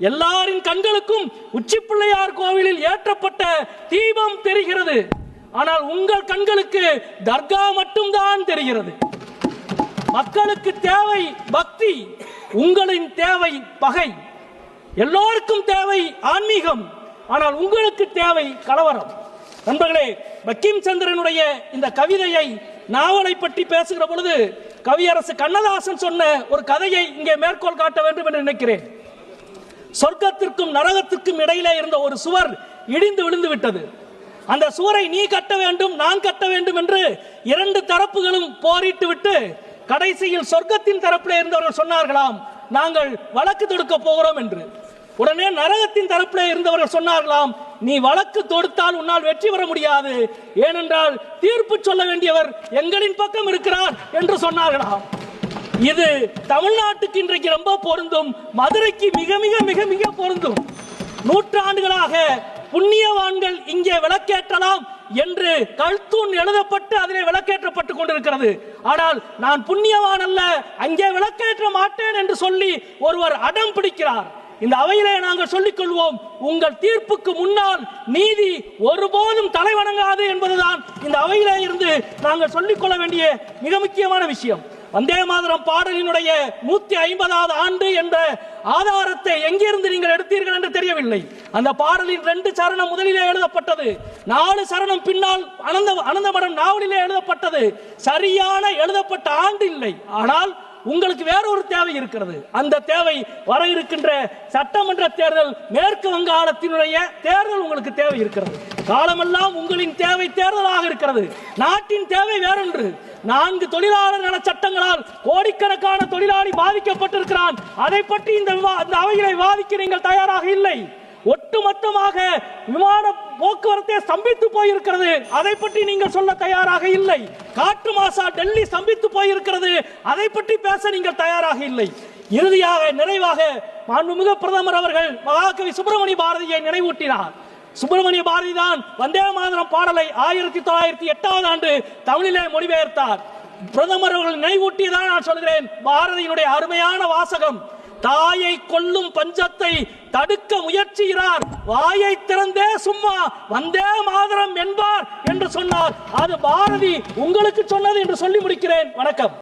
எல்லாரின் கண்களுக்கும் உச்சி பிள்ளையார் கோவிலில் ஏற்றப்பட்ட தீபம் தெரிகிறது. ஆனால் உங்கள் கண்களுக்கு தர்கா மட்டும்தான் தெரிகிறது. மக்களுக்கு தேவை பக்தி உங்களின் தேவை பகை. எல்லோருக்கும் தேவை ஆன்மீகம் ஆனால் உங்களுக்கு தேவை கலவரம். நண்பர்களே பக்கிம் சந்திரனுடைய இந்த கவிதையை நாவலை பற்றி பேசுகிற பொழுது கவியரசு கண்ணதாசன் சொன்ன ஒரு கதையை இங்கே மேற்கோள் காட்ட வேண்டும் என்று நினைக்கிறேன். சொர்க்கத்திற்கும் நரகத்திற்கும் இடையிலே இருந்த ஒரு சுவர் இடிந்து விழுந்து விட்டது. அந்த சுவரை நீ கட்ட வேண்டும் நான் கட்ட வேண்டும் என்று இரண்டு தரப்புகளும் போரிட்டு விட்டு கடைசியில் சொர்க்கத்தின் தரப்பில் இருந்தவர்கள் சொன்னார்களாம் நாங்கள் வழக்கு தொடுக்க போகிறோம் என்று. உடனே நரகத்தின் தரப்பில் இருந்தவர்கள் சொன்னார்களாம் நீ வழக்கு தொடுத்தால் உன்னால் வெற்றி பெற முடியாது. ஏனென்றால் தீர்ப்பு சொல்ல வேண்டியவர் எங்களின் பக்கம் இருக்கிறார் என்று சொன்னார்களாம். இது தமிழ்நாட்டுக்கு இன்றைக்கு ரொம்ப பொருந்தும். மதுரைக்கு மிக மிக மிக மிக பொருந்தும். நூற்றாண்டுகளாக புண்ணியவான்கள் இங்கே விளக்கேற்றலாம் என்று கல்தூண் எழுதப்பட்டு அதிலே விளக்கேற்றப்பட்டுக் கொண்டிருக்கிறது. ஆனால் நான் புண்ணியவான் அல்ல அங்கே விளக்கேற்ற மாட்டேன் என்று சொல்லி ஒருவர் அடம் பிடிக்கிறார். இந்த அவையிலே நாங்கள் சொல்லிக் கொள்வோம் உங்கள் தீர்ப்புக்கு முன்னால் நீதி ஒருபோதும் தலைவணங்காது என்பதுதான் இந்த அவையிலே இருந்து நாங்கள் சொல்லிக் கொள்ள வேண்டிய மிக முக்கியமான விஷயம். வந்தே மாதரம் பாடலினுடைய நூத்தி ஐம்பதாவது ஆண்டு என்ற ஆதாரத்தை எங்கிருந்து நீங்கள் எடுத்தீர்கள் என்று தெரியவில்லை. அந்த பாடலின் ரெண்டு சரணம் முதலிலே எழுதப்பட்டது. நாலு சரணம் பின்னால் அனந்த அனந்தமடம் நாவலிலே எழுதப்பட்டது. சரியான எழுதப்பட்ட ஆண்டு இல்லை. ஆனால் உங்களுக்கு வேறொரு தேவை இருக்கிறது. அந்த தேவை வர இருக்கின்ற சட்டமன்ற தேர்தல் மேற்கு வங்காளத்தினுடைய தேர்தல் உங்களுக்கு தேவை இருக்கிறது. காலமெல்லாம் உங்களின் தேவை தேர்தலாக இருக்கிறது. நாட்டின் தேவை வேறொன்று. நான்கு தொழிலாளர் நல சட்டங்களால் கோடிக்கணக்கான தொழிலாளி பாதிக்கப்பட்டிருக்கிறான். அதை பற்றி இந்த விவா- இந்த விவாதிக்க நீங்கள் தயாராக இல்லை. ஒட்டுமொத்தமாக விமான போக்குவரத்தே ஸ்தம்பித்து போயிருக்கிறது. அதை பற்றி நீங்கள் சொல்ல தயாராக இல்லை. காற்று மாசா டெல்லி ஸ்தம்பித்து போயிருக்கிறது. அதை பற்றி பேச நீங்கள் தயாராக இல்லை. இறுதியாக நிறைவாக மாண்புமிகு பிரதமர் அவர்கள் மகாகவி சுப்பிரமணிய பாரதியை நினைவூட்டினார். சுப்பிரமணிய பாரதி தான் வந்தே மாதரம் பாடலை ஆயிரத்தி தொள்ளாயிரத்தி எட்டாவது ஆண்டு தமிழிலே மொழிபெயர்த்தார். பிரதமர் அவர்கள் நினைவூட்டியதான் நான் சொல்கிறேன் பாரதியினுடைய அருமையான வாசகம் தாயை கொல்லும் பஞ்சத்தை தடுக்க முயற்சிகிறார் வாயை திறந்தே சும்மா வந்தே மாதரம் என்பார் என்று சொன்னார். அது பாரதி உங்களுக்கு சொன்னது என்று சொல்லி முடிக்கிறேன். வணக்கம்.